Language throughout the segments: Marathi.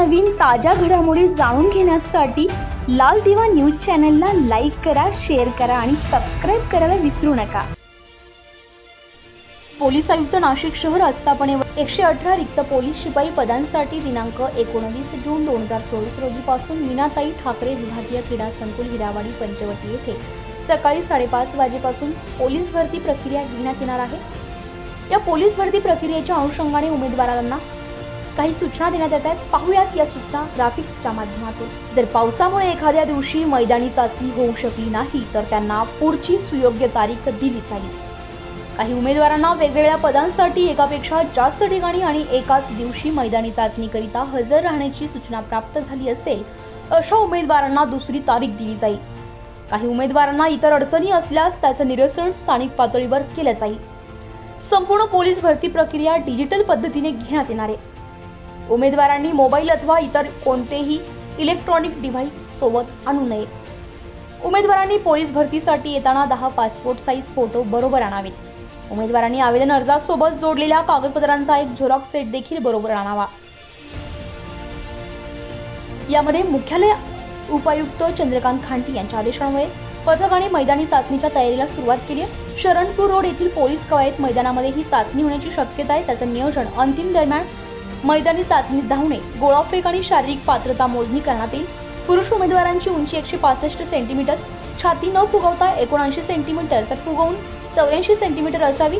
नवनवीन ताज्या घडामोडी जाणून घेण्यासाठी लाल दिवा न्यूज चॅनलला लाईक करा शेअर करा आणि सबस्क्राईब करायला विसरू नका. पोलीस आयुक्त नाशिक शहर आस्थापनेवर एकशे अठरा रिक्त पोलीस शिपाई पदांसाठी दिनांक एकोणवीस जून दोन हजार चोवीस रोजीपासून मीनाताई ठाकरे विभागीय क्रीडा संकुल हिरावाडी पंचवटी येथे सकाळी साडेपाच वाजेपासून पोलीस भरती प्रक्रिया घेण्यात येणार आहे. या पोलीस भरती प्रक्रियेच्या अनुषंगाने उमेदवारांना काही सूचना देण्यात येत आहेत. पाहुयात या सूचना ग्राफिक्सच्या माध्यमातून. जर पावसामुळे एखाद्या दिवशी मैदानी चाचणी होऊ शकली नाही तर त्यांना पुढची सुयोग्य तारीख दिली जाईल काही उमेदवारांना वेगवेगळ्या पदांसाठी एकापेक्षा जास्त ठिकाणी आणि एकाच दिवशी मैदानी चाचणीकरिता हजर राहण्याची सूचना प्राप्त झाली असेल अशा उमेदवारांना दुसरी तारीख दिली जाईल. काही उमेदवारांना इतर अडचणी असल्यास त्याचं निरसन स्थानिक पातळीवर केलं जाईल. संपूर्ण पोलीस भरती प्रक्रिया डिजिटल पद्धतीने घेण्यात येणार आहे. उमेदवारांनी मोबाईल अथवा इतर कोणतेही इलेक्ट्रॉनिक डिव्हाइस सोबत आणू नये. उमेदवारांनी पोलीस भरतीसाठी येताना दहा पासपोर्ट साईज फोटो बरोबर आणावेत. उमेदवारांनी आवेदन अर्जासोबत जोडलेल्या कागदपत्रांचा एक झेरॉक्स सेट देखील बरोबर आणावा. यामध्ये मुख्यालय उपायुक्त चंद्रकांत खांटी यांच्या आदेशामुळे पथकाने मैदानी चाचणीच्या तयारीला सुरुवात केली आहे. शरणपूर रोड येथील पोलीस कवायत मैदानामध्ये ही चाचणी होण्याची शक्यता आहे. त्याचं नियोजन अंतिम दरम्यान मैदानी चाचणीत धावणे गोळाफेक आणि शारीरिक पात्रता मोजणी करण्यात येईल. पुरुष उमेदवारांची उंची एकशे पासष्ट सेंटीमीटर छाती न फुगवता एकोणऐंशी सेंटीमीटर तर फुगवून चौऱ्याऐंशी सेंटीमीटर असावी.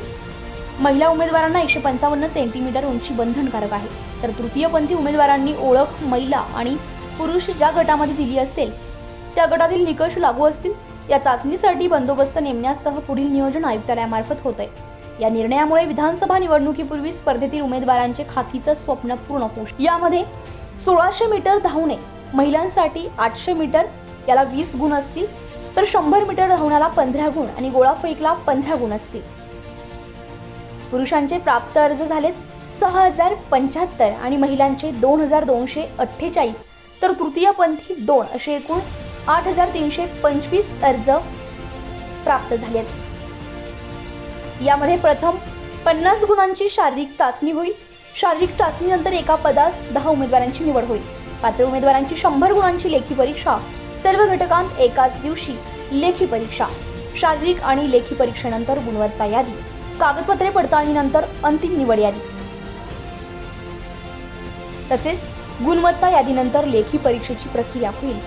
महिला उमेदवारांना एकशे पंचावन्न सेंटीमीटर उंची बंधनकारक आहे. तर तृतीयपंथी उमेदवारांनी ओळख महिला आणि पुरुष ज्या गटामध्ये दिली असेल त्या गटातील निकष लागू असतील. या चाचणीसाठी बंदोबस्त नेमण्यासह पुढील नियोजन आयुक्तालयामार्फत होत आहे या निर्णयामुळे विधानसभा निवडणुकीपूर्वी स्पर्धेतील उमेदवारांचे खाकीचं स्वप्न पूर्ण होऊ यामध्ये सोळाशे मीटर धावणे महिलांसाठी आठशे मीटर याला वीस गुण असतील तर शंभर मीटर धावण्याला पंधरा गुण आणि गोळाफेकला पंधरा गुण असतील. पुरुषांचे प्राप्त अर्ज झालेत सहा हजार पंच्याहत्तर आणि महिलांचे दोन हजार दोनशे अठ्ठेचाळीस तर तृतीयपंथी दोन असे एकूण आठ हजार तीनशे पंचवीस अर्ज प्राप्त झालेत. यामध्ये प्रथम पन्नास गुणांची शारीरिक चाचणी होईल. शारीरिक चाचणीनंतर एका पदास दहा उमेदवारांची निवड होईल. पात्र उमेदवारांची शंभर गुणांची लेखी परीक्षा. सर्व घटकांत एकाच दिवशी लेखी परीक्षा. शारीरिक आणि लेखी परीक्षेनंतर गुणवत्ता यादी. कागदपत्रे पडताळणीनंतर अंतिम निवड यादी. तसेच गुणवत्ता यादीनंतर लेखी परीक्षेची प्रक्रिया होईल.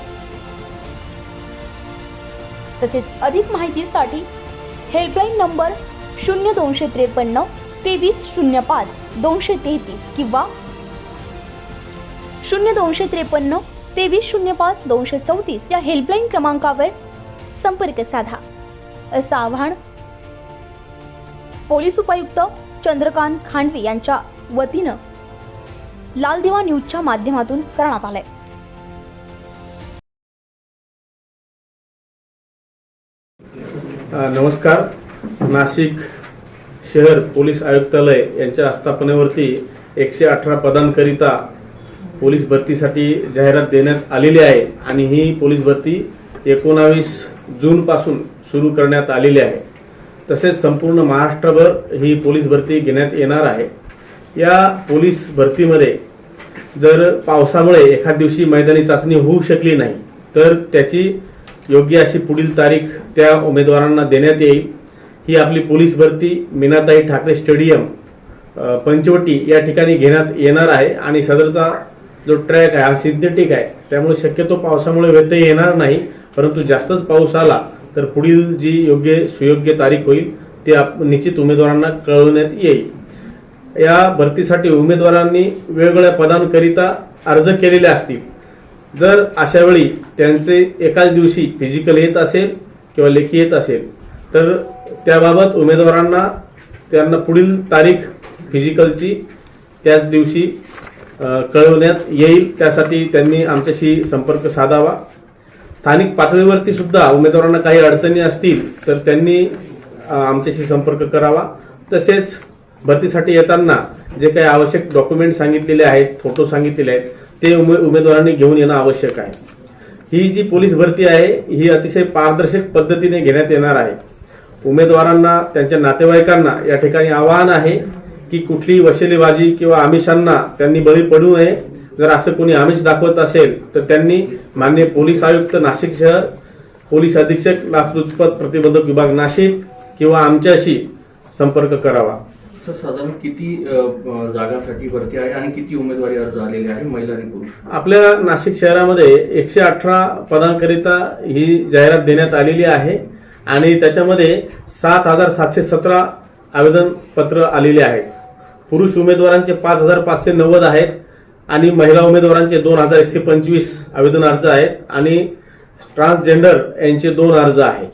तसेच अधिक माहितीसाठी हेल्पलाईन नंबर शून्य दोनशे त्रेपन्न तेवीस शून्य पाच दोनशे तेहतीस किंवा शून्य दोनशे त्रेपन्न तेवीस शून्य पाच दोनशे चौतीस या हेल्पलाईन क्रमांकावर संपर्क साधा. असं आव्हान पोलीस उपायुक्त चंद्रकांत खांडवे यांच्या वतीनं लाल दिवा न्यूजच्या माध्यमातून करण्यात आलंय. नमस्कार. नाशिक शहर पोलीस आयुक्तालय यांच्या आस्थापनेवरती एकशे अठरा पदांकरिता पोलीस भरतीसाठी जाहिरात देण्यात आलेली आहे आणि ही पोलीस भरती एकोणावीस जूनपासून सुरू करण्यात आलेली आहे. तसेच संपूर्ण महाराष्ट्रभर ही पोलीस भरती घेण्यात येणार आहे. या पोलीस भरतीमध्ये जर पावसामुळे एखाद दिवशी मैदानी चाचणी होऊ शकली नाही तर त्याची योग्य अशी पुढील तारीख त्या उमेदवारांना देण्यात येईल. ही आपली पोलीस भरती मीनाताई ठाकरे स्टेडियम पंचवटी या ठिकाणी घेण्यात येणार आहे आणि सदरचा जो ट्रॅक आहे हा सिंथेटिक आहे. त्यामुळे शक्यतो पावसामुळे व्यत्यय येणार नाही परंतु जास्तच पाऊस आला तर पुढील जी योग्य सुयोग्य तारीख होईल ती आप निश्चित उमेदवारांना कळवण्यात येईल. या भरतीसाठी उमेदवारांनी वेगवेगळ्या पदांकरिता अर्ज केलेले असतील. जर अशा वेळी त्यांचे एकाच दिवशी फिजिकल येत असेल किंवा लेखी येत असेल तर त्याबाबत उमेदवारांना त्यांना पुढील तारीख फिजिकलची त्याच दिवशी कळवण्यात येईल. त्यासाठी त्यांनी आमच्याशी संपर्क साधावा. स्थानिक पातळीवरती सुद्धा उमेदवारांना काही अडचणी असतील तर त्यांनी आमच्याशी संपर्क करावा. तसेच भरतीसाठी येताना जे काही आवश्यक डॉक्युमेंट सांगितलेले आहेत फोटो सांगितलेले आहेत ते उमे उमेदवारांनी घेऊन येणं आवश्यक आहे. ही जी पोलीस भरती आहे ही अतिशय पारदर्शक पद्धतीने घेण्यात येणार आहे. उमेदवारांना त्यांच्या नातेवाईकांना या ठिकाणी आवाहन आहे की कुठलीही वशिलेबाजी किंवा आमिषांना त्यांनी बळी पडू नये. जर असं कोणी आमिष दाखवत असेल तर त्यांनी मान्य पोलीस आयुक्त नाशिक शहर पोलीस अधीक्षक लाचलुचपत प्रतिबंधक विभाग नाशिक किंवा आमच्याशी संपर्क करावा. सर साधारण किती जागांसाठी भरती आहे आणि किती उमेदवारी अर्ज आलेले आहे महिला आणि पुरुष? आपल्या नाशिक शहरामध्ये एकशे अठरा पदांकरिता ही जाहिरात देण्यात आलेली आहे. आणि त्याच्यामध्ये सात हजार सातशे सतरा आवेदन पत्र आहेत. पुरुष उमेदवारांचे पाच हजार पाचशे नव्वद आहेत आणि महिला उमेदवारांचे दोन हजार एकशे पंचवीस आवेदन अर्ज आहेत आणि ट्रान्सजेंडर यांचे दोन अर्ज आहेत.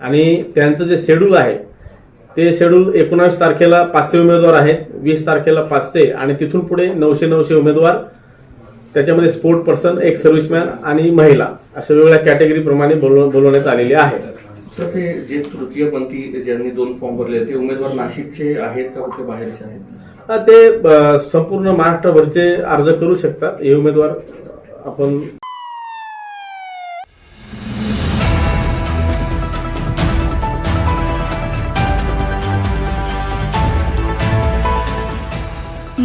आणि त्यांचं जे शेड्यूल आहे ते शेड्यूल एकोणावीस तारखेला पाचशे उमेदवार आहेत वीस तारखेला पाचशे आणि तिथून पुढे नऊशे नऊशे उमेदवार. त्याच्यामध्ये स्पोर्ट पर्सन एक सर्व्हिसमॅन आणि महिला अशा वेगवेगळ्या कॅटेगरीप्रमाणे बोलव- बोलवण्यात आलेले आहेत. सर ते जे तृतीयपंथी ज्यांनी दोन फॉर्म भरले ते उमेदवार नाशिकचे आहेत का कुठे बाहेरचे आहेत? ते संपूर्ण महाराष्ट्रभरचे अर्ज करू शकतात. हे उमेदवार आपण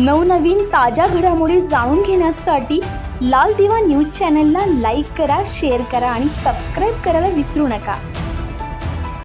नवनवीन ताज्या घडामोडी जाणून घेण्यासाठी लाल दिवा न्यूज चॅनलला लाईक करा शेअर करा आणि सबस्क्राईब करायला विसरू नका.